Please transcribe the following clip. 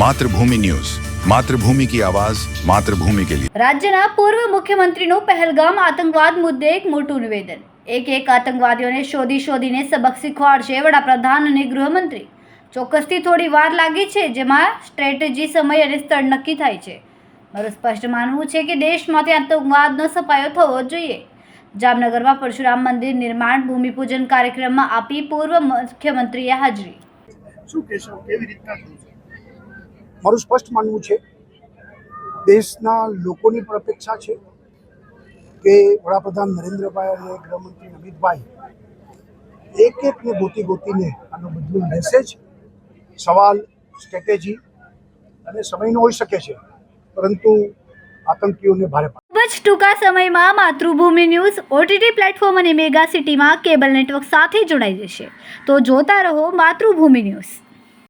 Mathrubhumi news. Mathrubhumi કી આવાજ માતૃભૂમિ કે લિયે રાજ્યના પૂર્વ મુખ્યમંત્રીનું પહેલગામ આતંકવાદ મુદ્દે એક મોટું નિવેદન. એક એક આતંકવાદીઓને શોધી શોધીને સબક શીખવાડશે વડાપ્રધાન અને ગૃહમંત્રી. ચોક્કસથી થોડી વાર લાગી છે જેમાં સ્ટ્રેટેજી સમય અને સ્થળ નક્કી થાય છે. મારું સ્પષ્ટ માનવું છે કે દેશમાંથી આતંકવાદનો સફાયો થવો જોઈએ. જામનગરમાં પરશુરામ મંદિર નિર્માણ ભૂમિપૂજન કાર્યક્રમમાં આપી પૂર્વ મુખ્યમંત્રીએ હાજરી. શું કેશવ કેવી રીતના મારું સ્પષ્ટ માનવું છે, દેશના લોકોની પણ અપેક્ષા છે કે વડાપ્રધાન નરેન્દ્રભાઈ અને ગૃહમંત્રી અમિતભાઈ એક એકને ગોતી ગોતીને આનો બદલો મેસેજ સવાલ સ્ટ્રેટેજી અને સમયનો હોઈ શકે છે, પરંતુ આતંકીઓને ભારે ખૂબ જ ટૂંકા સમયમાં માતૃભૂમિ ન્યૂઝ ઓટીટી પ્લેટફોર્મ અને મેગા સિટીમાં કેબલ નેટવર્ક સાથે જોડાઈ જશે. તો જોતા રહો માતૃભૂમિ ન્યૂઝ.